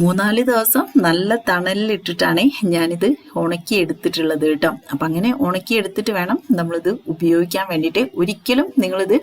മൂന്നാൽ ദിവസം നല്ല തണലിലിട്ടിട്ടാണ് ഞാനിത് ഉണക്കി എടുത്തിട്ടുള്ളത് കേട്ടോ. അപ്പം അങ്ങനെ ഉണക്കി എടുത്തിട്ട് വേണം നമ്മളിത് ഉപയോഗിക്കാൻ വേണ്ടിയിട്ട്. ഒരിക്കലും നിങ്ങളിത്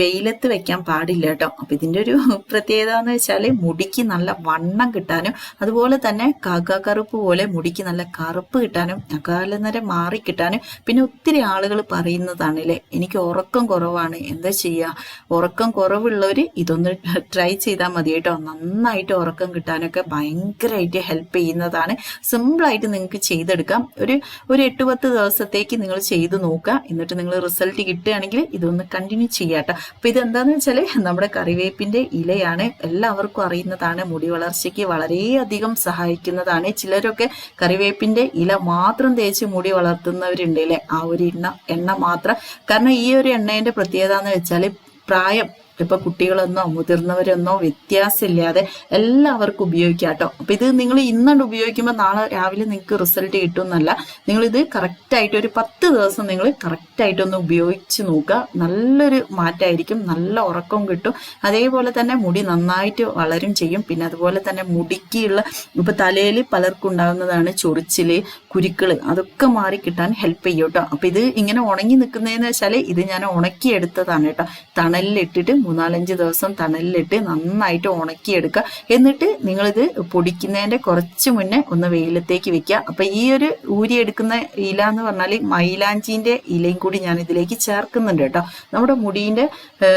വെയിലത്ത് വെക്കാൻ പാടില്ല കേട്ടോ. അപ്പം ഇതിന്റെ ഒരു പ്രത്യേകത എന്ന് വെച്ചാൽ മുടിക്ക് നല്ല വണ്ണം കിട്ടാനും അതുപോലെ തന്നെ കാക്കാക്കറുപ്പ് പോലെ മുടിക്ക് നല്ല കറുപ്പ് കിട്ടാനും അകാലനര മാറി കിട്ടാനും. പിന്നെ ഒത്തിരി ആളുകൾ പറയുന്നതാണല്ലേ എനിക്ക് ഉറക്കം കുറവാണ് എന്താ ചെയ്യുക ഉറക്കം കുറവുള്ളവർ ഇതൊന്ന് ട്രൈ ചെയ്താൽ മതി കേട്ടോ. നന്നായിട്ട് ഉറക്കം കിട്ടാനൊക്കെ ഭയങ്കരമായിട്ട് ഹെൽപ്പ് ചെയ്യുന്നതാണ്. സിമ്പിളായിട്ട് നിങ്ങൾക്ക് ചെയ്തെടുക്കാം. ഒരു ഒരു എട്ട് പത്ത് ദിവസത്തേക്ക് നിങ്ങൾ ചെയ്ത് നോക്കുക. എന്നിട്ട് നിങ്ങൾ റിസൾട്ട് കിട്ടുകയാണെങ്കിൽ ഇതൊന്ന് കണ്ടിന്യൂ ചെയ്യാട്ടോ അപ്പം ഇതെന്താണെന്ന് വെച്ചാൽ നമ്മുടെ കറിവേപ്പിന്റെ ഇലയാണ് എല്ലാവർക്കും അറിയുന്നതാണ്. മുടി വളർച്ചയ്ക്ക് വളരെയധികം സഹായിക്കുന്നതാണ്. ചിലരൊക്കെ കറിവേപ്പിന്റെ ഇല മാത്രം തേച്ച് മുടി വളർത്തുന്നവരുണ്ട് അല്ലേ? ആ ഒരു എണ്ണ എണ്ണ മാത്രം. കാരണം ഈ ഒരു എണ്ണേന്റെ പ്രത്യേകത എന്ന് വെച്ചാൽ പ്രായം ഇപ്പൊ കുട്ടികളെന്നോ മുതിർന്നവരെന്നോ വ്യത്യാസമില്ലാതെ എല്ലാവർക്കും ഉപയോഗിക്കാം കേട്ടോ. അപ്പൊ ഇത് നിങ്ങൾ ഇന്നുകൊണ്ട് ഉപയോഗിക്കുമ്പോൾ നാളെ രാവിലെ നിങ്ങൾക്ക് റിസൾട്ട് കിട്ടുമെന്നല്ല. നിങ്ങൾ ഇത് കറക്റ്റ് ആയിട്ട് ഒരു പത്ത് ദിവസം നിങ്ങൾ കറക്റ്റ് ആയിട്ടൊന്ന് ഉപയോഗിച്ച് നോക്കുക. നല്ലൊരു മാറ്റമായിരിക്കും. നല്ല ഉറക്കം കിട്ടും. അതേപോലെ തന്നെ മുടി നന്നായിട്ട് വളരും ചെയ്യും. പിന്നെ അതുപോലെ തന്നെ മുടിക്കുള്ള ഇപ്പൊ തലയിൽ പലർക്കും ഉണ്ടാകുന്നതാണ് ചൊറിച്ചിൽ കുരുക്കൾ. അതൊക്കെ മാറി കിട്ടാൻ ഹെൽപ്പ് ചെയ്യും കേട്ടോ. അപ്പൊ ഇത് ഇങ്ങനെ ഉണങ്ങി നിൽക്കുന്നതെന്ന് വെച്ചാൽ ഇത് ഞാൻ ഉണക്കി എടുത്തതാണ് കേട്ടോ. തണലിലിട്ടിട്ട് മൂന്നാലഞ്ച് ദിവസം തണലിലിട്ട് നന്നായിട്ട് ഉണക്കിയെടുക്കുക എന്നിട്ട് നിങ്ങളിത് പൊടിക്കുന്നതിന്റെ കുറച്ച് മുന്നേ ഒന്ന് വെയിലത്തേക്ക് വെക്കുക അപ്പം ഈ ഒരു ഊരിയെടുക്കുന്ന ഇല എന്ന് പറഞ്ഞാൽ മൈലാഞ്ചിന്റെ ഇലയും കൂടി ഞാൻ ഇതിലേക്ക് ചേർക്കുന്നുണ്ട് കേട്ടോ. നമ്മുടെ മുടീന്റെ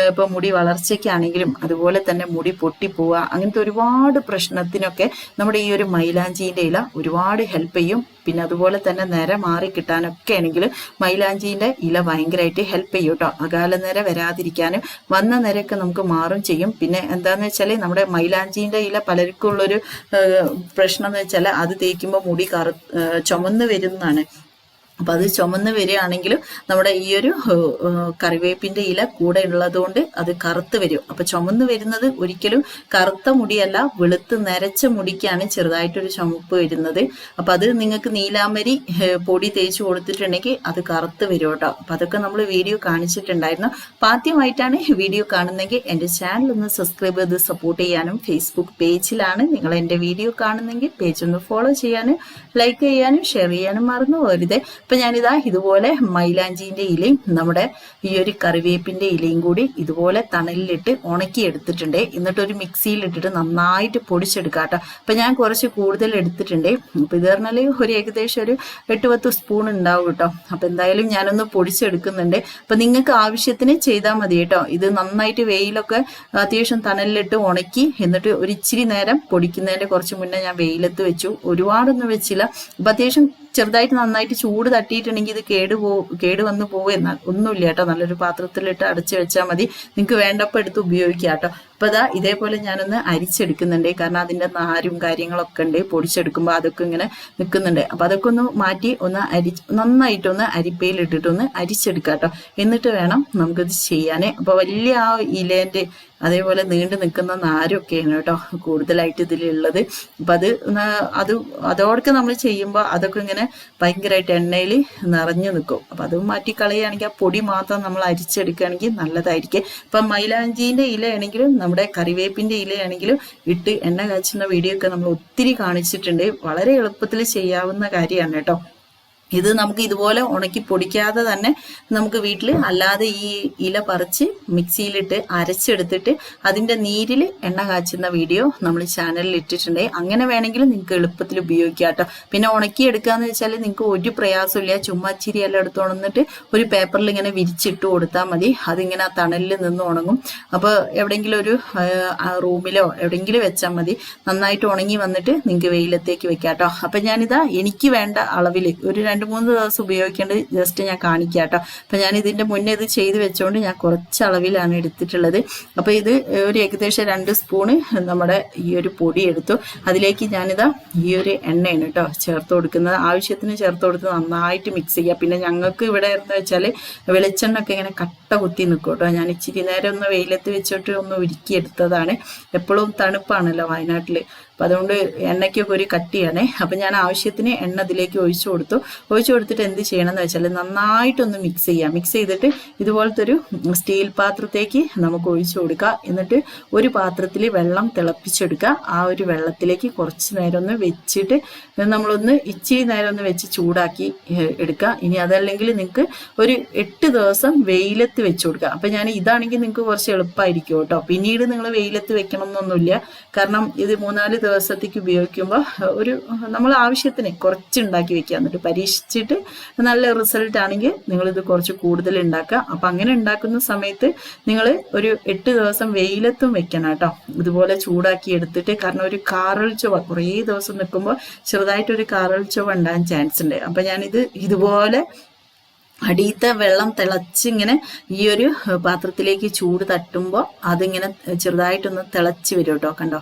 ഇപ്പോൾ മുടി വളർച്ചയ്ക്കാണെങ്കിലും അതുപോലെ തന്നെ മുടി പൊട്ടിപ്പോവുക അങ്ങനത്തെ ഒരുപാട് പ്രശ്നത്തിനൊക്കെ നമ്മുടെ ഈ ഒരു മൈലാഞ്ചിന്റെ ഇല ഒരുപാട് ഹെൽപ്പ് ചെയ്യും. പിന്നെ അതുപോലെ തന്നെ നിര മാറി കിട്ടാനൊക്കെ ആണെങ്കിൽ മൈലാഞ്ചിന്റെ ഇല ഭയങ്കരമായിട്ട് ഹെൽപ്പ് ചെയ്യും കേട്ടോ. അകാല നിര വരാതിരിക്കാനും വന്ന നിരയൊക്കെ നമുക്ക് മാറും ചെയ്യും. പിന്നെ എന്താന്ന് വെച്ചാൽ നമ്മുടെ മൈലാഞ്ചിന്റെ ഇല പലർക്കും ഉള്ളൊരു പ്രശ്നം എന്ന് വെച്ചാൽ അത് തേക്കുമ്പോൾ മുടി കറു ചുമന്ന് വരുന്നതാണ്. അപ്പൊ അത് ചുമന്ന് വരികയാണെങ്കിലും നമ്മുടെ ഈ ഒരു കറിവേപ്പിന്റെ ഇല കൂടെ ഉള്ളതുകൊണ്ട് അത് കറുത്ത് വരും. അപ്പൊ ചുമന്ന് വരുന്നത് ഒരിക്കലും കറുത്ത മുടിയല്ല വെളുത്ത് നരച്ച മുടിക്കാണ് ചെറുതായിട്ടൊരു ചുമപ്പ് വരുന്നത്. അപ്പൊ അത് നിങ്ങൾക്ക് നീലാമരി പൊടി തേച്ച് കൊടുത്തിട്ടുണ്ടെങ്കിൽ അത് കറുത്ത് വരും കേട്ടോ. അപ്പൊ അതൊക്കെ നമ്മൾ വീഡിയോ കാണിച്ചിട്ടുണ്ടായിരുന്നു. അപ്പൊ ആദ്യമായിട്ടാണ് വീഡിയോ കാണുന്നെങ്കിൽ എന്റെ ചാനൽ ഒന്ന് സബ്സ്ക്രൈബ് ചെയ്ത് സപ്പോർട്ട് ചെയ്യാനും ഫേസ്ബുക്ക് പേജിലാണ് നിങ്ങൾ എന്റെ വീഡിയോ കാണുന്നെങ്കിൽ പേജ് ഒന്ന് ഫോളോ ചെയ്യാനും ലൈക്ക് ചെയ്യാനും ഷെയർ ചെയ്യാനും മറന്നു പോരുതേ അപ്പൊ ഞാനിതാ ഇതുപോലെ മൈലാഞ്ചിന്റെ ഇലയും നമ്മുടെ ഈ ഒരു കറിവേപ്പിന്റെ ഇലയും കൂടി ഇതുപോലെ തണലിലിട്ട് ഉണക്കി എടുത്തിട്ടുണ്ട്. എന്നിട്ട് ഒരു മിക്സിയിൽ ഇട്ടിട്ട് നന്നായിട്ട് പൊടിച്ചെടുക്കാം കേട്ടോ അപ്പം ഞാൻ കുറച്ച് കൂടുതൽ എടുത്തിട്ടുണ്ട്. അപ്പോൾ ഇത് പറഞ്ഞാൽ ഒരു ഏകദേശം ഒരു എട്ട് പത്ത് സ്പൂൺ ഉണ്ടാവും കേട്ടോ. അപ്പം എന്തായാലും ഞാനൊന്ന് പൊടിച്ചെടുക്കുന്നുണ്ട്. അപ്പം നിങ്ങൾക്ക് ആവശ്യത്തിന് ചെയ്താൽ മതി കേട്ടോ. ഇത് നന്നായിട്ട് വെയിലൊക്കെ അത്യാവശ്യം തണലിലിട്ട് ഉണക്കി എന്നിട്ട് ഒരു ഇച്ചിരി നേരം പൊടിക്കുന്നതിന്റെ കുറച്ച് മുന്നേ ഞാൻ വെയിലത്ത് വെച്ചു. ഒരുപാടൊന്നും വെച്ചില്ല. അപ്പം അത്യാവശ്യം ചെറുതായിട്ട് നന്നായിട്ട് ചൂട് തട്ടിയിട്ടുണ്ടെങ്കിൽ ഇത് കേട് പോ കേട് വന്ന് പോകും എന്നാൽ ഒന്നുമില്ല കേട്ടോ. നല്ലൊരു പാത്രത്തിലിട്ട് അടച്ചു വെച്ചാൽ മതി. നിങ്ങൾക്ക് വേണ്ടപ്പോൾ എടുത്ത് ഉപയോഗിക്കാം കേട്ടോ. അപ്പൊ അതാ ഇതേപോലെ ഞാനൊന്ന് അരിച്ചെടുക്കുന്നുണ്ട്. കാരണം അതിന്റെ നാരും കാര്യങ്ങളൊക്കെ ഉണ്ട്. പൊടിച്ചെടുക്കുമ്പോൾ അതൊക്കെ ഇങ്ങനെ നിൽക്കുന്നുണ്ട്. അപ്പൊ അതൊക്കെ ഒന്ന് മാറ്റി ഒന്ന് അരി നന്നായിട്ടൊന്ന് അരിപ്പയിൽ ഇട്ടിട്ടൊന്ന് അരിച്ചെടുക്കാം കേട്ടോ എന്നിട്ട് വേണം നമുക്കിത് ചെയ്യാനേ. അപ്പൊ വലിയ ആ ഇലേന്റെ അതേപോലെ നീണ്ടു നിൽക്കുന്ന നാരൊക്കെയാണ് കേട്ടോ കൂടുതലായിട്ട് ഇതിലുള്ളത്. അപ്പൊ അത് അത് അതോടൊക്കെ നമ്മൾ ചെയ്യുമ്പോൾ അതൊക്കെ ഇങ്ങനെ ഭയങ്കരമായിട്ട് എണ്ണയിൽ നിറഞ്ഞു നിൽക്കും. അപ്പൊ അത് മാറ്റി കളയുകയാണെങ്കിൽ ആ പൊടി മാത്രം നമ്മൾ അരിച്ചെടുക്കുകയാണെങ്കിൽ നല്ലതായിരിക്കും. ഇപ്പൊ മൈലാഞ്ചിന്റെ ഇലയാണെങ്കിലും നമ്മുടെ കറിവേപ്പിന്റെ ഇലയാണെങ്കിലും ഇട്ട് എണ്ണ കാച്ചുന്ന വീഡിയോ ഒക്കെ നമ്മൾ ഒത്തിരി കാണിച്ചിട്ടുണ്ട്. വളരെ എളുപ്പത്തിൽ ചെയ്യാവുന്ന കാര്യമാണ് കേട്ടോ. ഇത് നമുക്ക് ഇതുപോലെ ഉണക്കി പൊടിക്കാതെ തന്നെ നമുക്ക് വീട്ടിൽ അല്ലാതെ ഈ ഇല പറിച്ച് മിക്സിയിലിട്ട് അരച്ചെടുത്തിട്ട് അതിന്റെ നീരിൽ എണ്ണ കാച്ചുന്ന വീഡിയോ നമ്മൾ ചാനലിൽ ഇട്ടിട്ടുണ്ട്. അങ്ങനെ വേണമെങ്കിൽ നിങ്ങൾക്ക് എളുപ്പത്തിൽ ഉപയോഗിക്കാം കേട്ടോ. പിന്നെ ഉണക്കി എടുക്കാന്ന് വെച്ചാൽ നിങ്ങൾക്ക് ഒരു പ്രയാസമില്ല ചുമ്മാ ചിരി എല്ലാം എടുത്ത് ഉണന്നിട്ട് ഒരു പേപ്പറിൽ ഇങ്ങനെ വിരിച്ചിട്ട് കൊടുത്താൽ മതി. അതിങ്ങനെ ആ തണലിൽ നിന്ന് ഉണങ്ങും. അപ്പോൾ എവിടെയെങ്കിലും ഒരു റൂമിലോ എവിടെയെങ്കിലും വെച്ചാൽ മതി. നന്നായിട്ട് ഉണങ്ങി വന്നിട്ട് നിങ്ങൾക്ക് വെയിലത്തേക്ക് വെക്കാം കേട്ടോ. അപ്പം ഞാനിതാ എനിക്ക് വേണ്ട അളവിൽ ഒരു രണ്ട് മൂന്ന് ദിവസം ഉപയോഗിക്കേണ്ടത് ജസ്റ്റ് ഞാൻ കാണിക്കാം കേട്ടോ അപ്പം ഞാൻ ഇതിന്റെ മുന്നേ ഇത് ചെയ്ത് വെച്ചുകൊണ്ട് ഞാൻ കുറച്ച് അളവിലാണ് എടുത്തിട്ടുള്ളത്. അപ്പോൾ ഇത് ഒരു ഏകദേശം രണ്ട് സ്പൂണ് നമ്മുടെ ഈ ഒരു പൊടി എടുത്തു. അതിലേക്ക് ഞാനിതാ ഈ ഒരു എണ്ണയാണ് കേട്ടോ ചേർത്ത് കൊടുക്കുന്നത്. ആവശ്യത്തിന് ചേർത്ത് കൊടുത്ത് നന്നായിട്ട് മിക്സ് ചെയ്യുക പിന്നെ ഞങ്ങൾക്ക് ഇവിടെ എന്ന് വെച്ചാൽ വെളിച്ചെണ്ണ ഒക്കെ ഇങ്ങനെ കട്ട കുത്തി നിൽക്കും കേട്ടോ ഞാൻ ഇച്ചിരി നേരം ഒന്ന് വെയിലത്ത് വെച്ചിട്ട് ഒന്ന് ഉരുക്കിയെടുത്തതാണ് എപ്പോഴും തണുപ്പാണല്ലോ വയനാട്ടിൽ അപ്പം അതുകൊണ്ട് എണ്ണയ്ക്കൊക്കെ ഒരു കട്ടിയാണേ. അപ്പം ഞാൻ ആവശ്യത്തിന് എണ്ണ അതിലേക്ക് ഒഴിച്ചു കൊടുത്തു. ഒഴിച്ചു കൊടുത്തിട്ട് എന്ത് ചെയ്യണം എന്ന് വെച്ചാൽ നന്നായിട്ടൊന്ന് മിക്സ് ചെയ്യാം. മിക്സ് ചെയ്തിട്ട് ഇതുപോലത്തെ ഒരു സ്റ്റീൽ പാത്രത്തേക്ക് നമുക്ക് ഒഴിച്ചു കൊടുക്കുക എന്നിട്ട് ഒരു പാത്രത്തിൽ വെള്ളം തിളപ്പിച്ചെടുക്കുക. ആ ഒരു വെള്ളത്തിലേക്ക് കുറച്ച് നേരം ഒന്ന് വെച്ചിട്ട് നമ്മളൊന്ന് ഇച്ചിരി നേരം ഒന്ന് വെച്ച് ചൂടാക്കി എടുക്കുക. ഇനി അതല്ലെങ്കിൽ നിങ്ങൾക്ക് ഒരു എട്ട് ദിവസം വെയിലത്ത് വെച്ച് കൊടുക്കുക. അപ്പം ഞാൻ ഇതാണെങ്കിൽ നിങ്ങൾക്ക് കുറച്ച് എളുപ്പമായിരിക്കും കേട്ടോ. പിന്നീട് നിങ്ങൾ വെയിലത്ത് വെക്കണം എന്നൊന്നുമില്ല കാരണം ഇത് മൂന്നാൽ ദിവസത്തേക്ക് ഉപയോഗിക്കുമ്പോൾ ഒരു നമ്മൾ ആവശ്യത്തിന് കുറച്ച് ഉണ്ടാക്കി വെക്കുക. എന്നിട്ട് പരീക്ഷിച്ചിട്ട് നല്ല റിസൾട്ട് ആണെങ്കിൽ നിങ്ങളിത് കുറച്ച് കൂടുതൽ ഉണ്ടാക്കുക. അപ്പം അങ്ങനെ ഉണ്ടാക്കുന്ന സമയത്ത് നിങ്ങൾ ഒരു എട്ട് ദിവസം വെയിലത്തും വെക്കണം കേട്ടോ. ഇതുപോലെ ചൂടാക്കി എടുത്തിട്ട് കാരണം ഒരു കാറൽ കുറേ ദിവസം നിൽക്കുമ്പോൾ ചെറുതായിട്ടൊരു കാറൽ ഉണ്ടാകാൻ ചാൻസ് ഉണ്ട്. അപ്പം ഞാനിത് ഇതുപോലെ അടിയത്തെ വെള്ളം തിളച്ചിങ്ങനെ ഈ ഒരു പാത്രത്തിലേക്ക് ചൂട് തട്ടുമ്പോൾ അതിങ്ങനെ ചെറുതായിട്ടൊന്ന് തിളച്ച് വരും കേട്ടോ കണ്ടോ?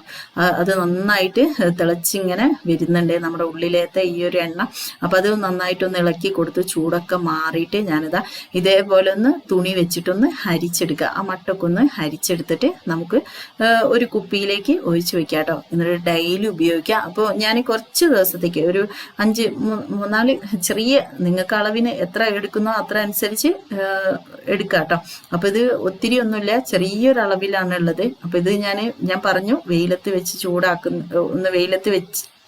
അത് നന്നായിട്ട് തിളച്ചിങ്ങനെ വരുന്നുണ്ട് നമ്മുടെ ഉള്ളിലത്തെ ഈ ഒരു എണ്ണ. അപ്പം അത് നന്നായിട്ടൊന്ന് ഇളക്കി കൊടുത്ത് ചൂടൊക്കെ മാറിയിട്ട് ഞാനിതാ ഇതേപോലെ ഒന്ന് തുണി വെച്ചിട്ടൊന്ന് ഹരിച്ചെടുക്കുക ആ മട്ടൊക്കെ ഒന്ന് ഹരിച്ചെടുത്തിട്ട് നമുക്ക് ഒരു കുപ്പിയിലേക്ക് ഒഴിച്ച് വെക്കാം കേട്ടോ. എന്നിട്ട് ഡെയിലി ഉപയോഗിക്കുക അപ്പോൾ ഞാൻ കുറച്ച് ദിവസത്തേക്ക് ഒരു അഞ്ച് മൂന്നാൽ ചെറിയ നിങ്ങൾക്ക് അളവിന് എത്ര എടുക്കുന്നോ അത്ര അനുസരിച്ച് എടുക്കാം കേട്ടോ അപ്പോൾ ഇത് ഒത്തിരി ഒന്നുമില്ല ചെറിയൊരു അളവിലാണ് ഉള്ളത് അപ്പോൾ ഇത് ഞാൻ ഞാൻ പറഞ്ഞു വെയിലത്ത് വെച്ച് ചൂടാക്കുന്ന ഒന്ന് വെയിലത്ത്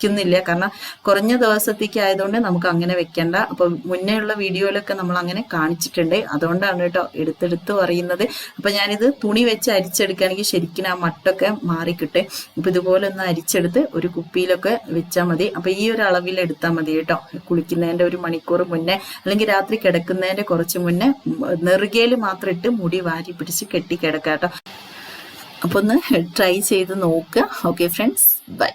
വെക്കുന്നില്ല കാരണം കുറഞ്ഞ ദിവസത്തേക്ക് ആയതുകൊണ്ട് നമുക്ക് അങ്ങനെ വെക്കണ്ട. അപ്പോൾ മുന്നേ ഉള്ള വീഡിയോയിലൊക്കെ നമ്മൾ അങ്ങനെ കാണിച്ചിട്ടുണ്ട്. അതുകൊണ്ടാണ് കേട്ടോ എടുത്തെടുത്ത് പറയുന്നത്. അപ്പോൾ ഞാനിത് തുണി വെച്ച് അരിച്ചെടുക്കുകയാണെങ്കിൽ ശരിക്കും ആ മട്ടൊക്കെ മാറിക്കിട്ടെ അപ്പം ഇതുപോലെ ഒന്ന് അരിച്ചെടുത്ത് ഒരു കുപ്പിയിലൊക്കെ വെച്ചാൽ മതി. അപ്പോൾ ഈ ഒരു അളവിൽ എടുത്താൽ മതി കേട്ടോ. കുളിക്കുന്നതിന്റെ ഒരു മണിക്കൂർ മുന്നേ അല്ലെങ്കിൽ രാത്രി കിടക്കുന്നതിന്റെ കുറച്ച് മുന്നേ നെറുകയിൽ മാത്രം ഇട്ട് മുടി വാരി പിടിച്ച് കെട്ടി കിടക്കാം കേട്ടോ. അപ്പോൾ ഒന്ന് ട്രൈ ചെയ്ത് നോക്കുക. Okay friends. ബൈ.